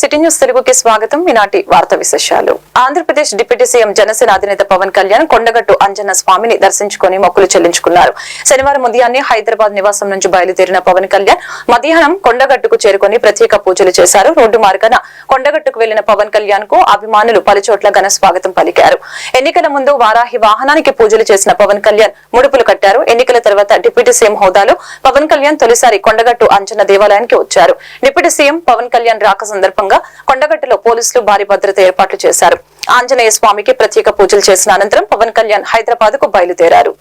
City news తెలుగుకి స్వాగతం. ఈనాటి వార్త విశేషాలు. ఆంధ్రప్రదేశ్ డిప్యూటీ సీఎం జనసేన అధినేత పవన్ కళ్యాణ్ కొండగట్టు అంజన్న స్వామిని దర్శించుకుని మొక్కులు చెల్లించుకున్నారు. శనివారం ఉదయాన్నే హైదరాబాద్ నివాసం నుంచి బయలుదేరిన పవన్ కళ్యాణ్ మధ్యాహ్నం కొండగట్టుకు చేరుకుని ప్రత్యేక పూజలు చేశారు. రోడ్డు మార్గాన కొండగట్టుకు వెళ్ళిన పవన్ కళ్యాణ్కు అభిమానులు పలుచోట్ల ఘన స్వాగతం పలికారు. ఎన్నికల ముందు వారాహి వాహనానికి పూజలు చేసిన పవన్ కళ్యాణ్ ముడుపులు కట్టారు. ఎన్నికల తర్వాత డిప్యూటీ సీఎం హోదాలో పవన్ కళ్యాణ్ తొలిసారి కొండగట్టు అంజన్న దేవాలయానికి వచ్చారు. డిప్యూటీ సీఎం పవన్ కళ్యాణ్ రాక సందర్భంగా కొండగట్టులో పోలీసులు భారీ భద్రత ఏర్పాట్లు చేశారు. ఆంజనేయ స్వామికి ప్రత్యేక పూజలు చేసిన అనంతరం పవన్ కళ్యాణ్ హైదరాబాద్కు బయలుదేరారు.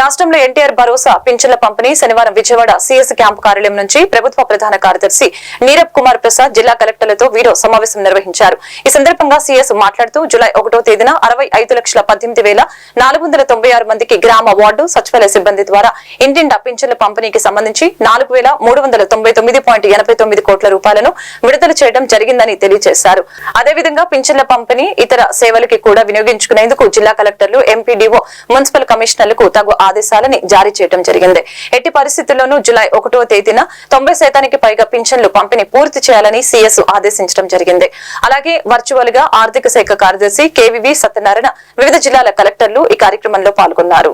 రాష్ట్రంలో ఎన్టీఆర్ భరోసా పింఛన్ల పంపిణీ శనివారం విజయవాడ సీఎస్ క్యాంపు కార్యాలయం నుంచి ప్రభుత్వ ప్రధాన కార్యదర్శి నీరబ్ కుమార్ ప్రసాద్ జిల్లా కలెక్టర్లతో వీడియో సమావేశం నిర్వహించారు. ఈ సందర్భంగా సీఎస్ మాట్లాడుతూ జులై ఒకటో తేదీన అరవై ఐదు లక్షల పద్దెనిమిది వేల నాలుగు వందల తొంభై ఆరు మందికి గ్రామ వార్డు సచివాలయ సిబ్బంది ద్వారా ఇంటింటా పింఛన్ల పంపిణీకి సంబంధించి నాలుగు వేల మూడు వందల తొంభై తొమ్మిది పాయింట్ ఎనభై తొమ్మిది కోట్ల రూపాయలను విడుదల చేయడం జరిగిందని తెలియజేశారు. అదేవిధంగా పింఛన్ల పంపిణీ ఇతర సేవలకి కూడా వినియోగించుకునేందుకు జిల్లా కలెక్టర్లు ఎంపీడీఓ మున్సిపల్ కమిషనర్లకు తగు ఆదేశాలని జారీ చేయడం జరిగింది. ఎట్టి పరిస్థితుల్లోనూ జులై ఒకటో తేదీన తొంభై శాతానికి పైగా పింఛన్లు పంపిణీ పూర్తి చేయాలని సీఎస్ ఆదేశించడం జరిగింది. అలాగే వర్చువల్గా ఆర్థిక శాఖ కార్యదర్శి కేవీవి సత్యనారాయణ వివిధ జిల్లాల కలెక్టర్లు ఈ కార్యక్రమంలో పాల్గొన్నారు.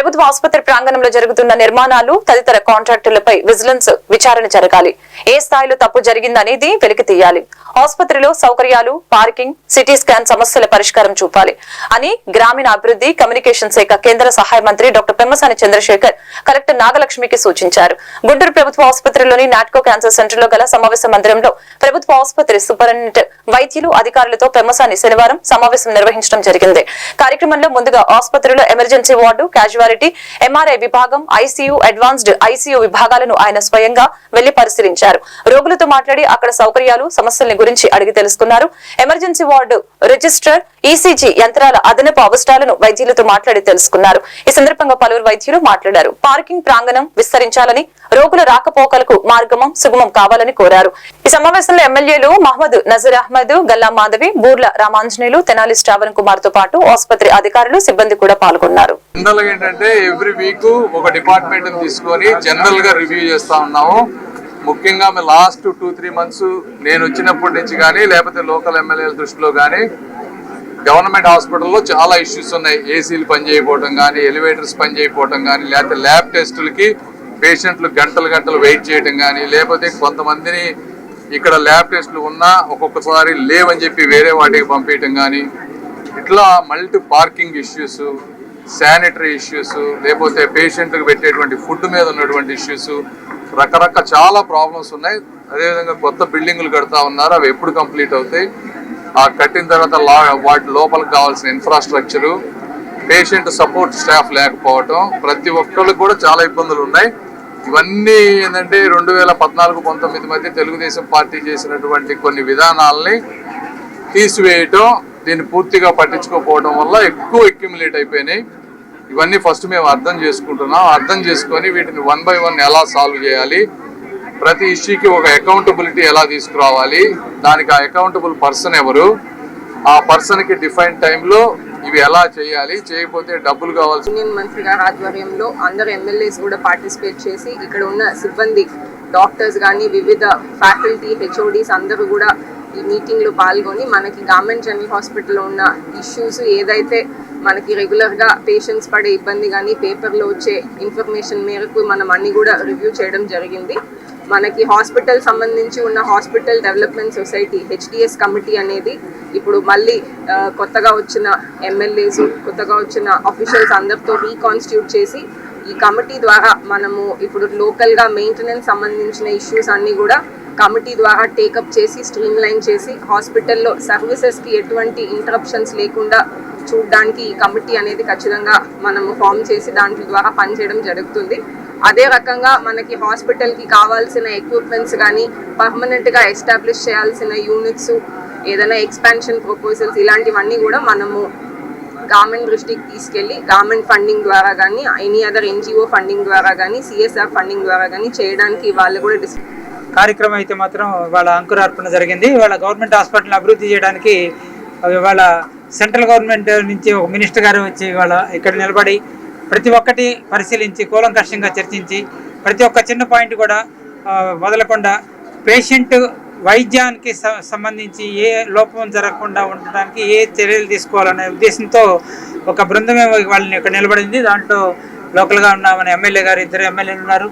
ప్రభుత్వ ఆసుపత్రి ప్రాంగణంలో జరుగుతున్న నిర్మాణాలు తదితర కాంట్రాక్టులపై విజిలెన్స్ విచారణ జరగాలి. ఏ స్థాయిలో తప్పు జరిగిందనేది వెలికి తీయాలి. ఆసుపత్రిలో సౌకర్యాలు పార్కింగ్ సిటీ స్కాన్ సమస్యల పరిష్కారం చూపాలి అని గ్రామీణ అభివృద్ధి కమ్యూనికేషన్ శాఖ కేంద్ర సహాయ మంత్రి డాక్టర్ పెమ్మసాని చంద్రశేఖర్ కలెక్టర్ నాగలక్ష్మికి సూచించారు. గుంటూరు ప్రభుత్వ ఆసుపత్రిలోని నాట్కో క్యాన్సర్ సెంటర్లో గల సమావేశ మందిరంలో ప్రభుత్వ ఆసుపత్రి సూపరింటెండెంట్ వైద్యులు అధికారులతో పెమ్మసాని శనివారం సమావేశం నిర్వహించడం జరిగింది. కార్యక్రమంలో ముందుగా ఆసుపత్రిలో ఎమర్జెన్సీ వార్డు క్యాజువాలిటీ ఎంఆర్ఐ విభాగం ఐసీయూ అడ్వాన్స్డ్ ఐసీయూ విభాగాలను ఆయన స్వయంగా వెళ్ళి పరిశీలించారు. రోగులతో మాట్లాడి అక్కడ సౌకర్యాలు సమస్యల గురించి అడిగి తెలుసుకున్నారు. ఎమర్జెన్సీ వార్డు రిజిస్టర్ ఈసీజీ యంత్రాల అదనపు అవసరాలను వైద్యులతో మాట్లాడి తెలుసుకున్నారు. ఈ సందర్భంగా పలువురు వైద్యులు మాట్లాడారు. పార్కింగ్ ప్రాంగణం విస్తరించాలని రోగుల రాకపోకలకు మార్గమం సుగమం కావాలని కోరారు. ఈ సమావేశంలో ఎమ్మెల్యేలు మహమ్మద్ నజర్ అహ్మద్ గల్లా మాధవి బూర్ల రామాంజనేయులు తెనాలి శ్రావణ్ కుమార్తో పాటు ఆసుపత్రి అధికారులు సిబ్బంది కూడా పాల్గొన్నారు. ఏంటంటే ఎవ్రీ వీక్ ఒక డిపార్ట్మెంట్ తీసుకొని జనరల్గా రివ్యూ చేస్తా ఉన్నాము. ముఖ్యంగా మీ లాస్ట్ టూ త్రీ మంత్స్ నేను వచ్చినప్పటి నుంచి కానీ లేకపోతే లోకల్ ఎమ్మెల్యేల దృష్టిలో కానీ గవర్నమెంట్ హాస్పిటల్లో చాలా ఇష్యూస్ ఉన్నాయి. ఏసీలు పనిచేయకపోవడం కానీ ఎలివేటర్స్ పనిచేయకపోవటం కానీ లేకపోతే ల్యాబ్ టెస్టులకి పేషెంట్లు గంటలు గంటలు వెయిట్ చేయడం కానీ లేకపోతే కొంతమందిని ఇక్కడ ల్యాబ్ టెస్టులు ఉన్నా ఒక్కొక్కసారి లేవని చెప్పి వేరే వాటికి పంపించడం కానీ ఇట్లా multi parking issues sanitary issues లేకపోతే పేషెంట్కి పెట్టేటువంటి ఫుడ్ మీద ఉన్నటువంటి ఇష్యూస్ రకరకాల చాలా ప్రాబ్లమ్స్ ఉన్నాయి. అదేవిధంగా కొత్త బిల్డింగులు కడతా ఉన్నారు అవి ఎప్పుడు కంప్లీట్ అవుతాయి. ఆ కట్టిన తర్వాత లా- వాటి లోపలికి కావాల్సిన ఇన్ఫ్రాస్ట్రక్చరు పేషెంట్ సపోర్ట్ స్టాఫ్ లేకపోవటం ప్రతి ఒక్కరికి కూడా చాలా ఇబ్బందులు ఉన్నాయి. ఇవన్నీ ఏంటంటే రెండు వేల పద్నాలుగు పంతొమ్మిది మధ్య తెలుగుదేశం పార్టీ చేసినటువంటి కొన్ని విధానాలని తీసివేయటం దీన్ని పూర్తిగా పట్టించుకోకపోవడం వల్ల ఎక్కువ ఎక్యుమిలేట్ అయిపోయినాయి. ఇవన్నీ ఫస్ట్ మేము అర్థం చేసుకుంటున్నాం. అర్థం చేసుకొని వీటిని వన్ బై వన్ ఎలా సాల్వ్ చేయాలి? ప్రతి ఇష్యూకి ఒక అకౌంటబిలిటీ ఎలా తీసుకురావాలి? దానికి ఆ అకౌంటబుల్ పర్సన్ ఎవరు? ఆ పర్సన్కి డిఫైన్ టైంలో ఇవి ఎలా చేయాలి? చేయకపోతే డబ్బులు కావాల్సి యూనియన్ మంత్రి గారి ఆధ్వర్యంలో అందరు ఎమ్మెల్యేస్ కూడా పార్టిసిపేట్ చేసి ఇక్కడ ఉన్న సిబ్బంది డాక్టర్స్ కానీ వివిధ ఫ్యాకల్టీ హెచ్ఓడీస్ అందరూ కూడా ఈ మీటింగ్లో పాల్గొని మనకి గవర్నమెంట్ జనరల్ హాస్పిటల్లో ఉన్న ఇష్యూస్ ఏదైతే మనకి రెగ్యులర్గా పేషెంట్స్ పడే ఇబ్బంది కానీ పేపర్లో వచ్చే ఇన్ఫర్మేషన్ మేరకు మనం అన్ని కూడా రివ్యూ చేయడం జరిగింది. మనకి హాస్పిటల్ సంబంధించి ఉన్న hospital development society HDS committee అనేది ఇప్పుడు మళ్ళీ కొత్తగా వచ్చిన ఎమ్మెల్యేస్ కొత్తగా వచ్చిన అఫీషియల్స్ అందరితో రీకాన్స్టిట్యూట్ చేసి ఈ కమిటీ ద్వారా మనము ఇప్పుడు లోకల్గా మెయింటెనెన్స్ సంబంధించిన ఇష్యూస్ అన్నీ కూడా కమిటీ ద్వారా టేకప్ చేసి స్ట్రీమ్ లైన్ చేసి హాస్పిటల్లో సర్వీసెస్కి ఎటువంటి ఇంటరప్షన్స్ లేకుండా చూడడానికి ఈ కమిటీ అనేది ఖచ్చితంగా మనము ఫామ్ చేసి దాంట్లో ద్వారా పనిచేయడం జరుగుతుంది. అదే రకంగా మనకి హాస్పిటల్కి కావాల్సిన ఎక్విప్మెంట్స్ కానీ పర్మనెంట్గా ఎస్టాబ్లిష్ చేయాల్సిన యూనిట్స్ ఏదైనా ఎక్స్పాన్షన్ ప్రపోజల్స్ ఇలాంటివన్నీ కూడా మనము గవర్నమెంట్ దృష్టికి తీసుకెళ్ళి గవర్నమెంట్ ఫండింగ్ ద్వారా కానీ ఎనీ అదర్ ఎన్జిఓ ఫండింగ్ ద్వారా కానీ సిఎస్ఆర్ ఫండింగ్ ద్వారా కానీ చేయడానికి వాళ్ళు కూడా డిస్ కార్యక్రమం అయితే మాత్రం వాళ్ళ అంకురార్పణ జరిగింది. వాళ్ళ గవర్నమెంట్ హాస్పిటల్ అభివృద్ధి చేయడానికి వాళ్ళ సెంట్రల్ గవర్నమెంట్ నుంచి ఒక మినిస్టర్ గారు వచ్చి వాళ్ళ ఇక్కడ నిలబడి ప్రతి ఒక్కటి పరిశీలించి కూలంకషంగా చర్చించి ప్రతి ఒక్క చిన్న పాయింట్ కూడా వదలకుండా పేషెంట్ వైద్యానికి సంబంధించి ఏ లోపం జరగకుండా ఉండడానికి ఏ చర్యలు తీసుకోవాలనే ఉద్దేశంతో ఒక బృందమే వాళ్ళని ఇక్కడ నిలబడింది. దాంట్లో లోకల్గా ఉన్న మన ఎమ్మెల్యే గారు ఇద్దరు ఎమ్మెల్యేలు ఉన్నారు.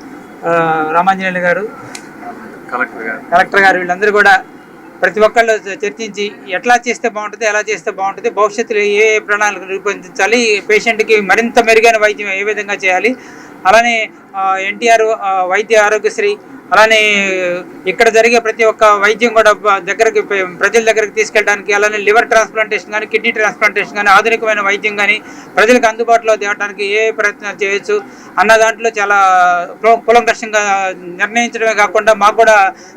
రామాంజనేయులు గారు కలెక్టర్ గారు. కలెక్టర్ గారు వీళ్ళందరూ కూడా ప్రతి ఒక్కళ్ళు చర్చించి ఎట్లా చేస్తే బాగుంటుంది ఎలా చేస్తే బాగుంటుంది భవిష్యత్తులో ఏ ఏ ప్రణాళిక రూపొందించాలి పేషెంట్కి మరింత మెరుగైన వైద్యం ఏ విధంగా చేయాలి అలానే ఎన్టీఆర్ వైద్య ఆరోగ్యశ్రీ అలానే ఇక్కడ జరిగే ప్రతి ఒక్క వైద్యం కూడా దగ్గరకి దగ్గరికి ప్రజల దగ్గరికి తీసుకెళ్ళడానికి అలానే లివర్ ట్రాన్స్ప్లాంటేషన్ కానీ కిడ్నీ ట్రాన్స్ప్లాంటేషన్ కానీ ఆధునికమైన వైద్యం కానీ ప్రజలకు అందుబాటులో తేవడానికి ఏ ప్రయత్నాలు చేయొచ్చు అన్న దాంట్లో చాలా కుల- కులంకషంగా నిర్ణయించడమే కాకుండా మాకు కూడా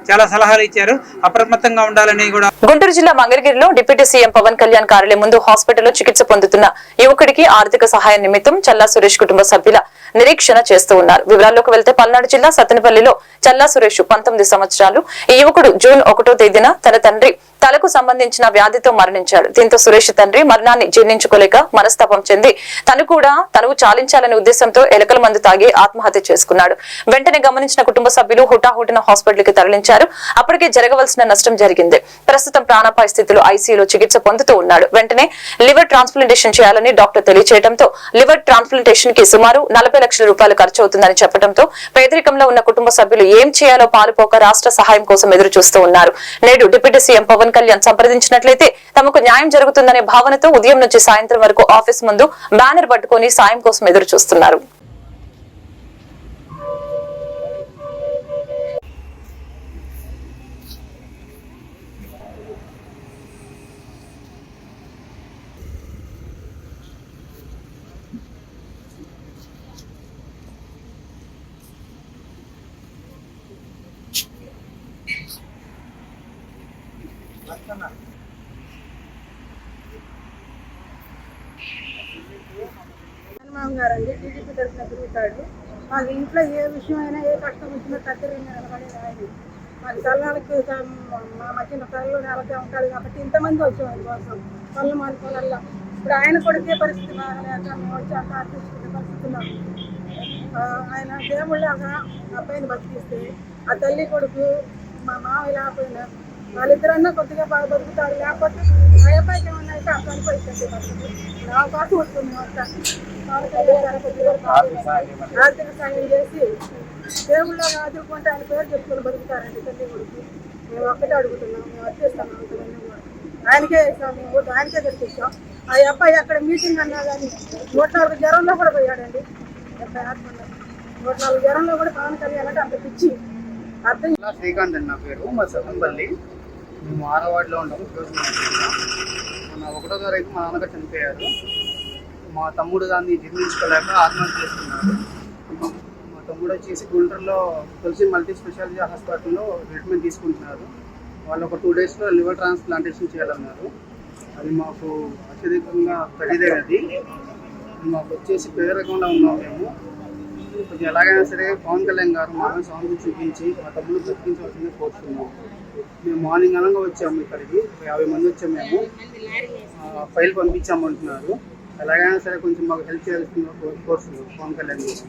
చాలా సలహాలు ఇచ్చారు. అప్రమత్తంగా ఉండాలని కూడా గుంటూరు జిల్లా మంగళగిరిలో డిప్యూటీ సీఎం పవన్ కళ్యాణ్ కార్యాలయం ముందు హాస్పిటల్లో చికిత్స పొందుతున్న యువకుడికి ఆర్థిక సహాయం నిమిత్తం చల్లా సురేష్ కుటుంబ సభ్యుల నిరీక్షణ చేస్తూ ఉన్నారు. వివరాల్లోకి వెళ్తే పల్నాడు జిల్లా సత్తెనపల్లిలో చల్లా సురేష్ పంతొమ్మిది సంవత్సరాలు. ఈ యువకుడు జూన్ ఒకటో తేదీన తన తండ్రి తలకు సంబంధించిన వ్యాధితో మరణించాడు. దీంతో సురేష్ తండ్రి మరణాన్ని జీర్ణించుకోలేక మనస్తాపం చెంది తను కూడా తనువు చాలించాలనే ఉద్దేశంతో ఎలకల మందు తాగి ఆత్మహత్య చేసుకున్నాడు. వెంటనే గమనించిన కుటుంబ సభ్యులు హుటాహుటిన హాస్పిటల్కి తరలించారు. అప్పటికే జరగవలసిన నష్టం జరిగింది. ప్రస్తుతం ప్రాణాపాయ స్థితిలో ఐసీయూలో చికిత్స పొందుతూ ఉన్నాడు. వెంటనే లివర్ ట్రాన్స్ప్లాంటేషన్ చేయాలని డాక్టర్ తెలియచేయడంతో లివర్ ట్రాన్స్ప్లాంటేషన్కి సుమారు నలభై లక్షల రూపాయలు ఖర్చు అవుతుందని చెప్పడంతో పేదరికంలో ఉన్న కుటుంబ సభ్యులు ఏం చేయాలో పాలుపోక రాష్ట్ర సహాయం కోసం ఎదురు చూస్తూ ఉన్నారు. నేడు డిప్యూటీ సీఎం పవన్ కళ్యాణ్ సంప్రదించినట్లయితే తమకు న్యాయం జరుగుతుందనే భావనతో ఉదయం నుంచి సాయంత్రం వరకు ఆఫీస్ ముందు బ్యానర్ పట్టుకొని సాయం కోసం ఎదురు చూస్తున్నారు హనుమాన్ గారు అండి టీడీపీ తరఫున తిరుగుతాడు మాకు ఇంట్లో ఏ విషయం అయినా ఏ కష్టం వచ్చినా దగ్గర నిలబడేది ఆయన మాకు తల్లాలకి మా మధ్యన తల్లు నెలకే ఉంటాడు కాబట్టి ఇంతమంది వచ్చాం ఆయన కోసం పళ్ళు మానుకోవాలల్లా. ఇప్పుడు ఆయన కొడితే పరిస్థితి బాగలేక మేము వచ్చి అంత ఆర్టించుకునే పరిస్థితి ఉన్నాం ఆయన దేవుళ్ళగా అబ్బాయిని బతికిస్తే ఆ తల్లి కొడుకు మా మామయ్య లేకపోయినా వాళ్ళిద్దరన్నా కొద్దిగా బాగా బతుకుతారు. లేకపోతే అబ్బాయికి ఏమన్నా అయితే ఆ చనిపోయిందండి పరిస్థితి నా కోసం వస్తుంది ఆర్థిక సాయం చేసి దేవుళ్ళగా ఆదుకుంటే ఆయన పేరు చెప్పుకొని బతుకుతారండి తల్లి కొడుకు. మేము ఒక్కటే అడుగుతున్నాం. మేము వచ్చేస్తాం అంతమంది కూడా. ఆయనకే వేసాం మేము ఓటు ఆయనకే తెప్పించాం ఆ అబ్బాయి అక్కడ మీటింగ్ అన్నా కానీ నూట నాలుగు జ్వరంలో కూడా పోయాడండి. డెబ్బై ఆత్మలో నూట నాలుగు జ్వరంలో కూడా పవన్ కళ్యాణ్ అంటే అంత పిచ్చి. అర్థం శ్రీకాంత్ అండి నా పేరు. మా సతంపల్లి. మేము ఆరవాడలో ఉంటాము మన ఒకటో తారీఖు మా నాన్నగారు చనిపోయారు. మా తమ్ముడు దాన్ని జీర్ణించుకోలేక ఆత్మహత్య చేస్తున్నారు మా తమ్ముడు వచ్చేసి గుంటూరులో తులసి మల్టీ స్పెషాలిటీ హాస్పిటల్లో ట్రీట్మెంట్ తీసుకుంటున్నారు. వాళ్ళు ఒక టూ డేస్లో లివర్ ట్రాన్స్ప్లాంటేషన్ చేయాలన్నారు. అది మాకు అత్యధికంగా ఖరీదే అది మాకు వచ్చేసి పేద ఉన్నాం మేము. కొంచెం ఎలాగైనా సరే పవన్ కళ్యాణ్ గారు మానవ మీద చూపించి మా తమ్ముడు బ్రతికించవలసింది కోరుతున్నాం మేము మార్నింగ్ అనగా వచ్చాము ఇక్కడికి. యాభై మంది వచ్చాము మేము. ఫైల్ పంపించాము అంటున్నారు ఎలాగైనా సరే కొంచెం మాకు హెల్ప్ చేయాల్సిందో కోరుతున్నాం పవన్ కళ్యాణ్ గారు.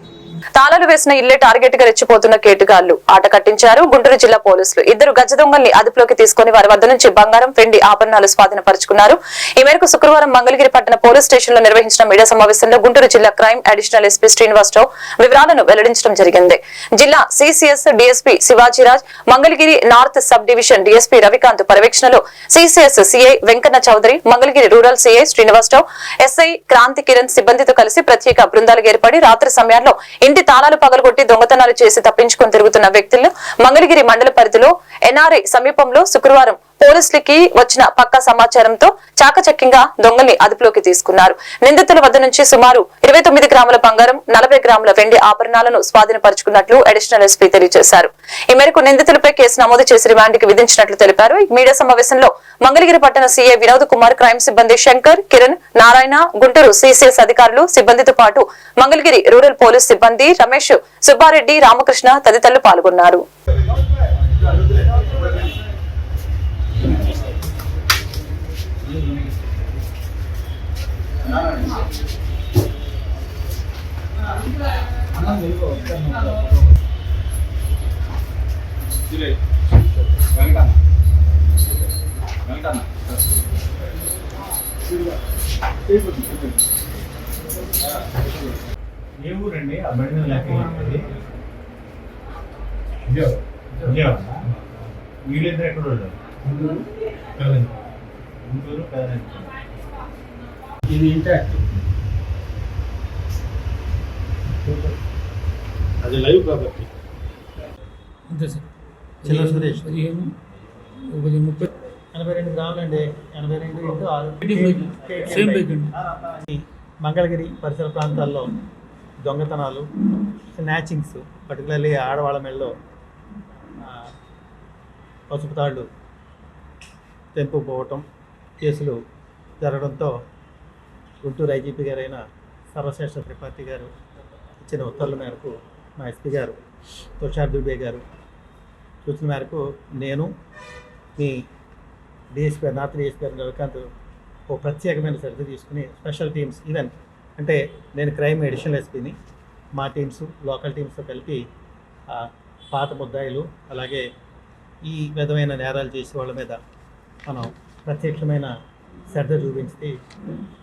తాళాలు వేసిన ఇల్లే టార్గెట్గా రెచ్చిపోతున్న కేటుగాళ్ళు ఆట కట్టించారు గుంటూరు జిల్లా పోలీసులు. ఇద్దరు గజ దొంగల్ని అదుపులోకి తీసుకుని వారి వద్ద నుంచి బంగారం వెండి ఆభరణాలు స్వాధీనపరుచుకున్నారు. ఈ మేరకు శుక్రవారం మంగళగిరి పట్టణ పోలీస్ స్టేషన్లో నిర్వహించిన మీడియా సమావేశంలో గుంటూరు జిల్లా క్రైమ్ అడిషనల్ ఎస్పీ శ్రీనివాసరావు వివరాలను వెల్లడించడం జరిగింది. జిల్లా CCS DSP Shivajiraj Mangalagiri north sub division DSP Ravikanth పర్యవేక్షణలో CCS CI Venkanna Chowdary Mangalagiri rural CI Srinivasarao SI Kranti Kiran సిబ్బందితో కలిసి ప్రత్యేక బృందాలు ఏర్పడి రాత్రి సమయాల్లో ఇంటి తాళాలు పగలగొట్టి దొంగతనాలు చేసి తప్పించుకుని తిరుగుతున్న వ్యక్తులను మంగళగిరి మండల పరిధిలో ఎన్ఆర్ఐ సమీపంలో శుక్రవారం పోలీసులకి వచ్చిన పక్కా సమాచారంతో చాకచక్యంగా దొంగల్ని అదుపులోకి తీసుకున్నారు. నిందితుల వద్ద నుంచి సుమారు ఇరవై తొమ్మిది గ్రాముల బంగారం నలభై గ్రాముల వెండి ఆభరణాలను స్వాధీనపరుచుకున్నట్లు అడిషనల్ ఎస్పీ తెలియజేశారు. ఈ మేరకు నిందితులపై కేసు నమోదు చేసి రిమాండ్కి విధించినట్లు తెలిపారు. ఈ మీడియా సమావేశంలో మంగళగిరి పట్టణ సీఏ వినోద్ కుమార్ క్రైమ్ సిబ్బంది శంకర్ కిరణ్ నారాయణ గుంటూరు సిసిఎస్ అధికారులు సిబ్బందితో పాటు మంగళగిరి రూరల్ పోలీస్ సిబ్బంది రమేష్ సుబ్బారెడ్డి రామకృష్ణ తదితరులు పాల్గొన్నారు. ఏ ఊరండి ఆ బండి లెక్క. వీళ్ళిద్దరు ఎక్కడ కదండి గుంటూరు కదండి ఇది ఇంటాక్ట్ అది లైవ్ కాబట్టి. అంతే సార్. చిల్లర సురేష్. పదిహేను ఒకటి ముప్పై. ఎనభై రెండు గ్రాములు అండి ఎనభై రెండు ఇంటూ ఆరు. సేమ్ బైక్ అండి. మంగళగిరి పరిసర ప్రాంతాల్లో దొంగతనాలు స్నాచింగ్స్ పర్టికులర్లీ ఆడవాళ్ళ ఆ, పసుపు తాళ్ళు తెంపుపోవటం కేసులు జరగడంతో గుంటూరు ఐజీపీ గారైన సర్వశ్రేష్ఠ త్రిపాఠి గారు ఇచ్చిన ఉత్తర్వుల మేరకు మా ఎస్పీ గారు తుషార్ దుబే గారు సూచన మేరకు నేను మీ డిఎస్పీ నార్త్ డిఎస్పీ గారు రవికాంత్ ఓ ప్రత్యేకమైన శ్రద్ధ తీసుకుని స్పెషల్ టీమ్స్ ఈవెన్ అంటే నేను క్రైమ్ ఎడిషనల్ ఎస్పీని మా టీమ్స్ లోకల్ టీమ్స్తో కలిపి పాత ముద్దాయిలు అలాగే ఈ విధమైన నేరాలు చేసే వాళ్ళ మీద మనం ప్రత్యక్షమైన శ్రద్ధ చూపించి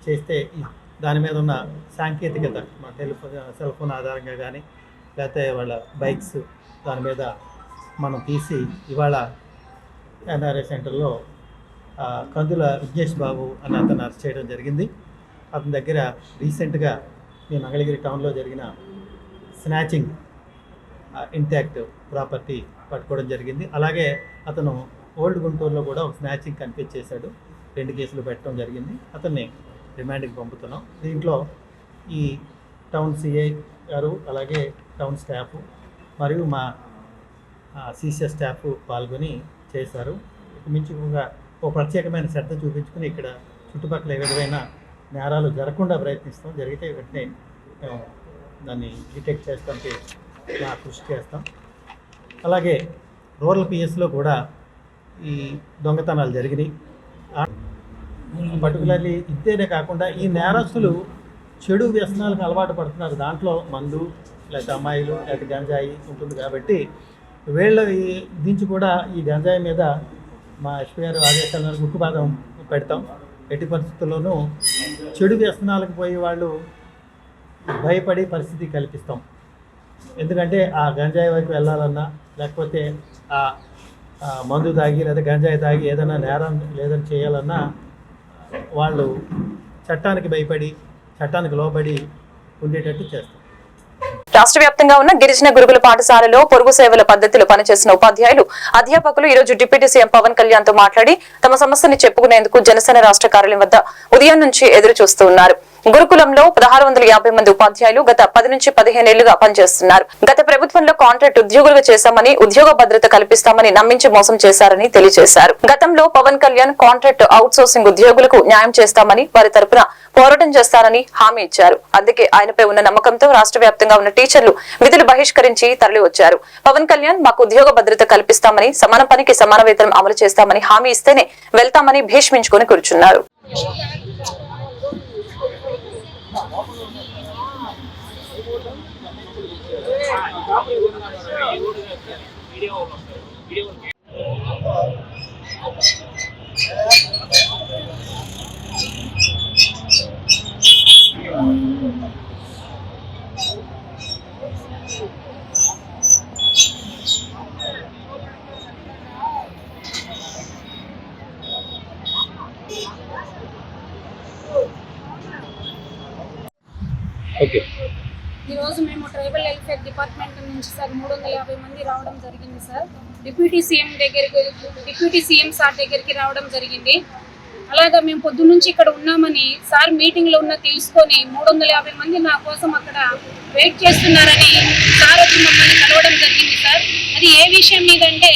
చేస్తే ఈ దాని మీద ఉన్న సాంకేతికత మా టెలిఫోన్ సెల్ ఫోన్ ఆధారంగా కానీ లేకపోతే వాళ్ళ బైక్స్ దాని మీద మనం తీసి ఇవాళ ఎన్ఆర్ఐ సెంటర్లో కందుల విఘ్నేష్ బాబు అని అతను అరెస్ట్ చేయడం జరిగింది. అతని దగ్గర రీసెంట్గా మీ మంగళగిరి టౌన్లో జరిగిన స్నాచింగ్ ఇంటాక్ట్ ప్రాపర్టీ పట్టుకోవడం జరిగింది. అలాగే అతను ఓల్డ్ గుంటూరులో కూడా ఒక స్నాచింగ్ కనిపించేశాడు రెండు కేసులు పెట్టడం జరిగింది. అతన్ని రిమాండ్కి పంపుతున్నాం. దీంట్లో ఈ టౌన్ సిఐ గారు అలాగే టౌన్ స్టాఫ్ మరియు మా సీసీఎస్ స్టాఫ్ పాల్గొని చేశారు. మించి ఒక ప్రత్యేకమైన శ్రద్ధ చూపించుకుని ఇక్కడ చుట్టుపక్కల ఏ విధమైన నేరాలు జరగకుండా ప్రయత్నిస్తాం. జరిగితే వెంటనే మేము దాన్ని డిటెక్ట్ చేస్తానికి మా కృషి చేస్తాం. అలాగే రూరల్ పిఎస్లో కూడా ఈ దొంగతనాలు జరిగినాయి. పర్టికులర్లీ ఇంతేనే కాకుండా ఈ నేరస్తులు చెడు వ్యసనాలకు అలవాటు పడుతున్నారు. దాంట్లో మందు లేకపోతే అమ్మాయిలు లేకపోతే గంజాయి ఉంటుంది కాబట్టి వీళ్ళ దించి కూడా ఈ గంజాయి మీద మా ఎస్పీ గారు ఆదేశాల మేరకు ఉక్కుపాదం పెడతాం. ఎట్టి పరిస్థితుల్లోనూ చెడు వ్యసనాలకు పోయే వాళ్ళు భయపడే పరిస్థితి కల్పిస్తాం. ఎందుకంటే ఆ గంజాయి వైపు వెళ్ళాలన్నా లేకపోతే ఆ ఆ మందు తాగి లేదా గంజాయి తాగి ఏదైనా నేరం లేదని చేయాలన్నా వాళ్ళు చట్టానికి భయపడి చట్టానికి లోబడి ఉండేటట్టు చేస్తారు. రాష్ట్ర వ్యాప్తంగా ఉన్న గిరిజన గురుకుల పాఠశాలలో పొరుగు సేవల పద్ధతిలో పనిచేసిన ఉపాధ్యాయులు అధ్యాపకులు ఈ రోజు డిప్యూటీ సీఎం పవన్ కళ్యాణ్తో మాట్లాడి తమ సమస్యని చెప్పుకునేందుకు జనసేన రాష్ట్ర కార్యాలయం వద్ద ఉదయం నుంచి ఎదురు చూస్తూ ఉన్నారు. గురుకులంలో పదహారు వందల యాభై మంది ఉపాధ్యాయులు గత పది నుంచి పదిహేనేళ్ళుగా పనిచేస్తున్నారు. గత ప్రభుత్వంలో కాంట్రాక్ట్ ఉద్యోగులుగా చేశామని ఉద్యోగ భద్రత కల్పిస్తామని నమ్మించి మోసం చేశారని తెలియజేశారు. గతంలో Pawan Kalyan contract outsourcing ఉద్యోగులకు న్యాయం చేస్తామని వారి తరపున పోరాటం చేస్తారని హామీ ఇచ్చారు. అందుకే ఆయనపై ఉన్న నమ్మకంతో రాష్ట్ర వ్యాప్తంగా ఉన్న టీచర్లు విధులు బహిష్కరించి తరలి వచ్చారు పవన్ కళ్యాణ్ మాకు ఉద్యోగ భద్రత కల్పిస్తామని సమాన పనికి సమాన వేతనం అమలు చేస్తామని హామీ ఇస్తేనే వెళ్తామని భీష్మించుకుని కూర్చున్నారు. ఈరోజు డిప్యూటీ సీఎం దగ్గరికి డిప్యూటీ సీఎం సార్ దగ్గరికి రావడం జరిగింది. అలాగా మేము పొద్దు నుంచి ఇక్కడ ఉన్నామని సార్ మీటింగ్లో ఉన్న తెలుసుకొని మూడు వందల యాభై మంది నా కోసం అక్కడ వెయిట్ చేస్తున్నారని సార్ వచ్చి మమ్మల్ని కలవడం జరిగింది సార్. అది ఏ విషయం మీద అంటే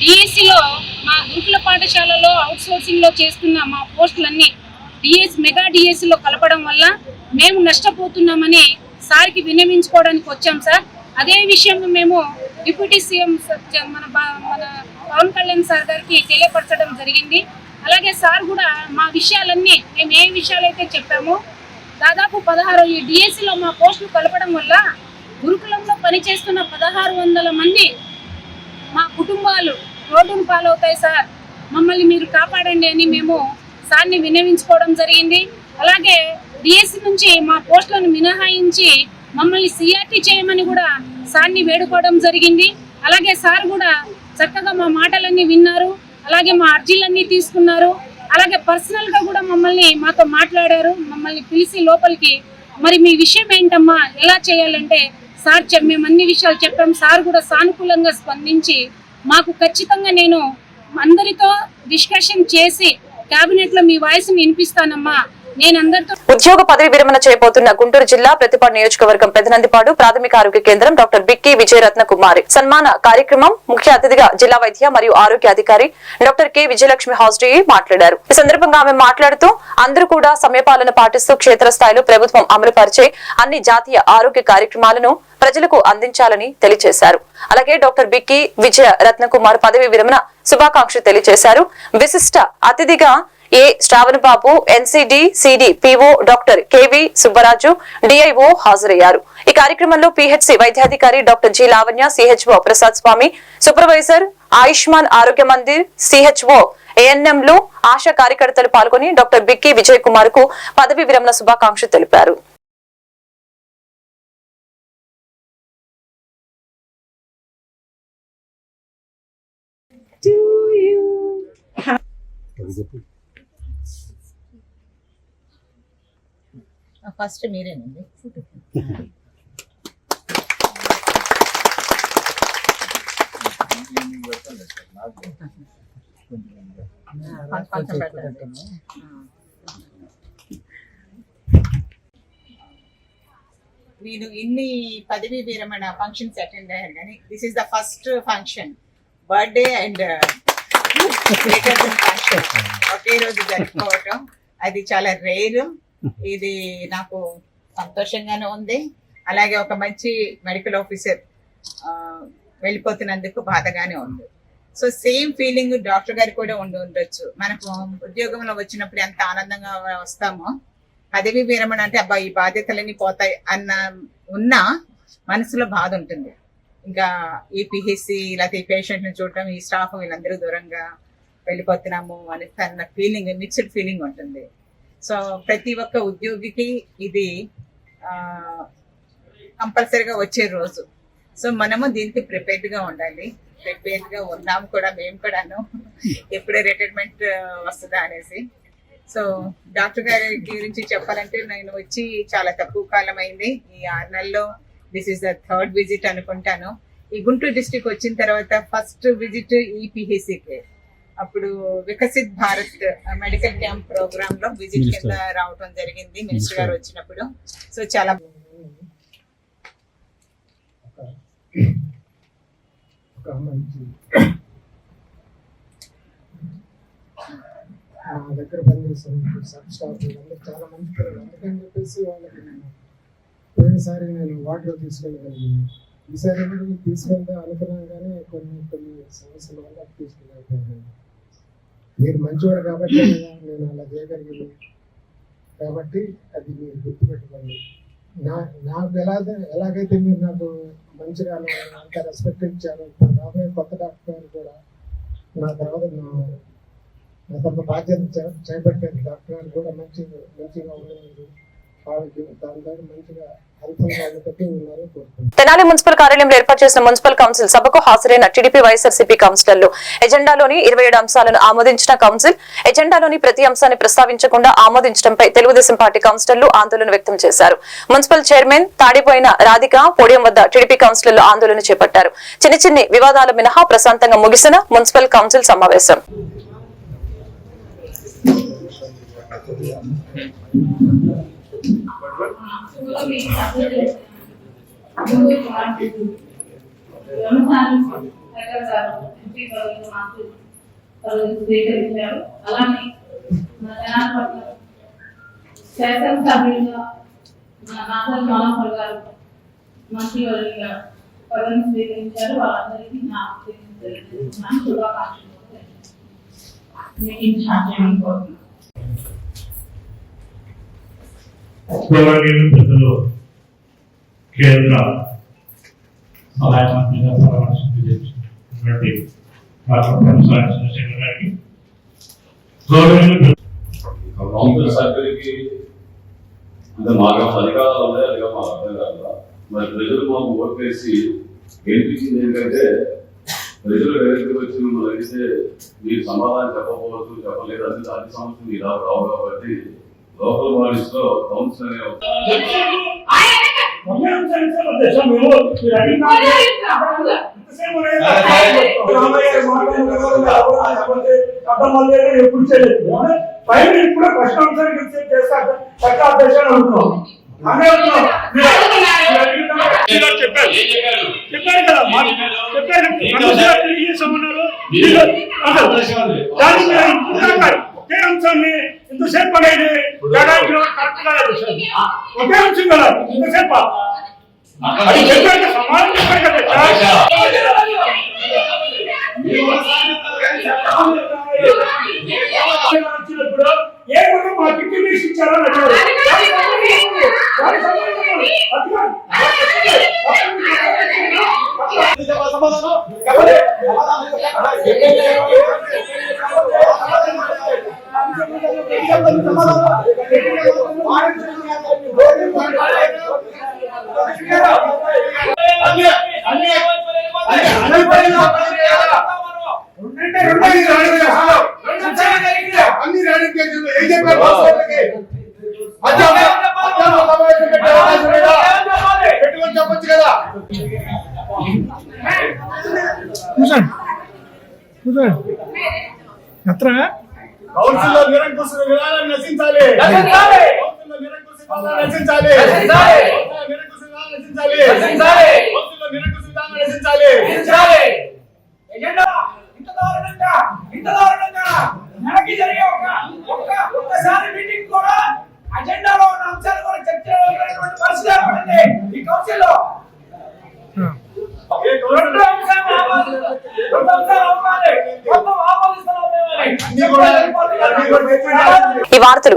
డిఎస్సిలో మా గురుకుల పాఠశాలలో అవుట్ సోర్సింగ్లో చేస్తున్న మా పోస్టులన్నీ డిఎస్ మెగా డిఎస్సిలో కలపడం వల్ల మేము నష్టపోతున్నామని సార్కి విన్నవించుకోవడానికి వచ్చాం సార్. అదే విషయం మేము డిప్యూటీ సీఎం మన బా- మన పవన్ కళ్యాణ్ సార్ గారికి తెలియపరచడం జరిగింది. అలాగే సార్ కూడా మా విషయాలన్నీ మేము ఏ విషయాలైతే చెప్పామో దాదాపు పదహారు ఈ డిఎస్సిలో మా పోస్టులు కలపడం వల్ల గురుకులంలో పనిచేస్తున్న పదహారు వందల మంది మా కుటుంబాలు రోడ్డును పాలవుతాయి సార్. మమ్మల్ని మీరు కాపాడండి అని మేము సార్ని విన్నవించుకోవడం జరిగింది. అలాగే డిఎస్సి నుంచి మా పోస్టులను మినహాయించి మమ్మల్ని సిఆర్టీ చేయమని కూడా సార్ని వేడుకోవడం జరిగింది. అలాగే సార్ కూడా చక్కగా మా మాటలన్నీ విన్నారు. అలాగే మా అర్జీలన్నీ తీసుకున్నారు. అలాగే పర్సనల్గా కూడా మమ్మల్ని మాతో మాట్లాడారు. మమ్మల్ని పిలిచి లోపలికి మరి మీ విషయం ఏంటమ్మా? ఎలా చేయాలంటే? సార్ చెప్ మేము అన్ని విషయాలు చెప్పాం. సార్ కూడా సానుకూలంగా స్పందించి మాకు ఖచ్చితంగా నేను అందరితో డిస్కషన్ చేసి క్యాబినెట్లో మీ వాయిస్ని వినిపిస్తానమ్మా. ఉద్యోగ పదవి విరమణ చేయబోతున్న గుంటూరు జిల్లా ప్రతిపాడు నియోజకవర్గం పెదనందిపాడు ప్రాథమిక ఆరోగ్య కేంద్రం డాక్టర్ బిక్కి విజయరత్న కుమారి. సన్మాన కార్యక్రమం ముఖ్య అతిథిగా జిల్లా వైద్య మరియు ఆరోగ్య అధికారి డాక్టర్ కె విజయలక్ష్మి హాస్డే మాట్లాడారు. ఈ సందర్భంగా ఆమె మాట్లాడుతూ అందరూ కూడా సమయపాలన పాటిస్తూ క్షేత్రస్థాయిలో ప్రభుత్వం అమలుపరిచే అన్ని జాతీయ ఆరోగ్య కార్యక్రమాలను ప్రజలకు అందించాలని తెలియజేశారు. అలాగే డాక్టర్ బిక్కి విజయ రత్నకుమార్ పదవి విరమణ శుభాకాంక్షలు తెలియజేశారు. విశిష్ట అతిథిగా A Shravana Babu NCD CD PO doctor KV Subbaraju DIO హాజరయ్యారు. ఈ కార్యక్రమంలో పిహెచ్సి వైద్యాధికారి doctor G Lavanya CHO Prasad Swamy supervisor Ayushman Arogya Mandir CHO ఏఎన్ఎంలు ఆశా కార్యకర్తలు పాల్గొని డాక్టర్ బిక్కి విజయ్ కుమార్కు పదవి విరమణ శుభాకాంక్షలు తెలిపారు. ఫస్ట్ మీరేనండి. నేను ఇన్ని పదవీ విరమణ ఫంక్షన్స్ అటెండ్ అయ్యాను కానీ this is the first function birthday and function ఒకే రోజు జరుపుకోవటం. అది చాలా రేరు ఇది నాకు సంతోషంగానే ఉంది. అలాగే ఒక మంచి మెడికల్ ఆఫీసర్ వెళ్ళిపోతున్నందుకు బాధగానే ఉంది. సో సేమ్ ఫీలింగ్ డాక్టర్ గారు కూడా ఉండి ఉండొచ్చు. మనకు ఉద్యోగంలో వచ్చినప్పుడు ఎంత ఆనందంగా వస్తామో పదవి విరమణ అంటే అబ్బా ఈ బాధ్యతలన్నీ పోతాయి అన్న ఉన్న మనసులో బాధ ఉంటుంది. ఇంకా ఈ పిహెచ్సి లేకపోతే ఈ పేషెంట్ని చూడటం ఈ స్టాఫ్ వీళ్ళందరూ దూరంగా వెళ్ళిపోతున్నాము అని అన్న ఫీలింగ్ మిక్స్డ్ ఫీలింగ్ ఉంటుంది. సో ప్రతి ఒక్క ఉద్యోగికి ఇది కంపల్సరీగా వచ్చే రోజు. సో మనము దీనికి ప్రిపేర్డ్గా ఉండాలి. ప్రిపేర్డ్గా ఉన్నాము కూడా మేము కూడాను. ఎప్పుడే రిటైర్మెంట్ వస్తుందా అనేసి. సో డాక్టర్ గారి గురించి చెప్పాలంటే నేను వచ్చి చాలా తక్కువ కాలం అయింది. ఈ ఆరు నెలల్లో this is the third visit అనుకుంటాను. ఈ గుంటూరు డిస్టిక్ వచ్చిన తర్వాత ఫస్ట్ విజిట్ ఈ పిహెసికి అప్పుడు వికసిత్ భారత్ మెడికల్ క్యాంప్ ప్రోగ్రామ్లో విజిట్ కింద రావటం జరిగింది మినిస్టర్ గారు వచ్చినప్పుడు. సో చాలా నా దగ్గర పనిచేస్తున్న సబ్ స్టాఫ్ అందరూ చాలా మంచి పిల్లలు. అందుకని చెప్పేసి వాళ్ళకి నేను పోయినసారి నేను వాటర్ తీసుకెళ్ళగలిగాను. ఈసారి కూడా తీసుకెళ్తే అనుకున్నాను కానీ కొన్ని కొన్ని సమస్యల వల్ల తీసుకెళ్ళకపోయాను మీరు మంచివారు కాబట్టి నేను అలా చేయగలిగాను. కాబట్టి అది మీరు గుర్తుపెట్టుకోండి. నా నాకు ఎలా ఎలాగైతే మీరు నాకు మంచిగా అంత రెస్పెక్ట్ ఇచ్చారు రాబోయే కొత్త డాక్టర్ గారు కూడా నా తర్వాత నా నా తర్వాత బాధ్యత చేపట్టారు డాక్టర్ గారు కూడా మంచి మంచిగా ఉన్నారు తెనాలి మున్సిపల్ కార్యాలయంలో ఏర్పాటు చేసిన మున్సిపల్ కౌన్సిల్ సభకు హాజరైన టీడీపీ వైఎస్ఆర్సీపీ కౌన్సిలర్లు ఎజెండాలోని ఇరవై ఏడు అంశాలను ఆమోదించిన కౌన్సిల్ ఎజెండాలోని ప్రతి అంశాన్ని ప్రస్తావించకుండా ఆమోదించడంపై తెలుగుదేశం పార్టీ కౌన్సిలర్లు ఆందోళన వ్యక్తం చేశారు. Municipal chairman Tadipoyina Radhika podium వద్ద టీడీపీ కౌన్సిలర్లు ఆందోళన చేపట్టారు. చిన్న చిన్ని వివాదాల మినహా ప్రశాంతంగా ముగిసిన మున్సిపల్ కౌన్సిల్ సమావేశం. స్వీకరించారు అలానే మన జనాలపట్ల శాసనసభ్యులుగా మన నాగల్ మనోహర్ గారు మంత్రివర్యులుగా పదవిని స్వీకరించారు వాళ్ళందరికీ నా అభినందనలు తెలియజేస్తున్నాను శుభాకాంక్షలు మీటింగ్ స్టార్ట్ చేయమని కోరుతున్నాను గౌరవనీయులు పెద్దలు కేంద్ర సహాయ మంత్రిగా పరామర్శించి చేసినటువంటి డాక్టర్ ప్రొఫెసర్ చంద్రశేఖర్ గారికి గౌరవనీయులు పెద్దలు కౌన్సిల్ సభ్యులకి అంటే మాకు అధికారాలు ఉన్నాయా లేక మాకు అర్థం కాదు మరి ప్రజలు మాకు ఓట్ వేసి గెలిపించింది ఏంటంటే ప్రజలు వెనక్కి వచ్చి మిమ్మల్ని అడిగితే మీరు సమాధానం చెప్పకపోవచ్చు చెప్పలేదు అది అన్ని సమస్యలు ఇలా రావు కాబట్టి లోకల్ బాడీస్లో కౌన్సిల్ అనే ఎప్పుడు చేయలేదు పైన ఇప్పుడు ప్రశ్న అంశానికి విచ్చేది చేస్తారు చట్ట అధ్యక్షులు అనుకున్నాం చెప్పారు? చెప్పారు? కదా చెప్పారు? దానికి ఒకే అంశాన్ని ఇంతసేపు అనేది జనానికి కరెక్ట్ కాదు సార్. ఒకే అంశం కదా ఇంతసేపు అది చెప్పాక సమాధానం చెప్పారు కదా. సార్. వచ్చినప్పుడు ఏ కూడా మా కిట్టి వేసి ఇచ్చారో అన్ని కదా కూర్చోండి. కూర్చోండి కౌన్సిల్లో నిరంకుశ విధానాన్ని నశించాలి. కౌన్సిల్లో నిరంకుశ విధానాన్ని నశించాలి. నిరంకుశ విధానాన్ని నశించాలి. కౌన్సిల్లో నిరంకుశ విధానాన్ని నశించాలి. ఎజెండా ఇంత దారుణంగా ఇంత దారుణంగా నెలకి జరిగే ఒక ఒక్క ఒక్కసారి మీటింగ్ కూడా అజెండాలో ఉన్న అంశాలు కూడా చర్చ జరిగినటువంటి పరిస్థితి ఏర్పడింది ఈ కౌన్సిల్లో రెండు అంశాలు ఆమోదించాలి. రెండు అంశాలు అవ్వాలి మొత్తం ఆమోదిస్తున్నాం అన్ని కూడా అన్ని కూడా ఈ వార్తలు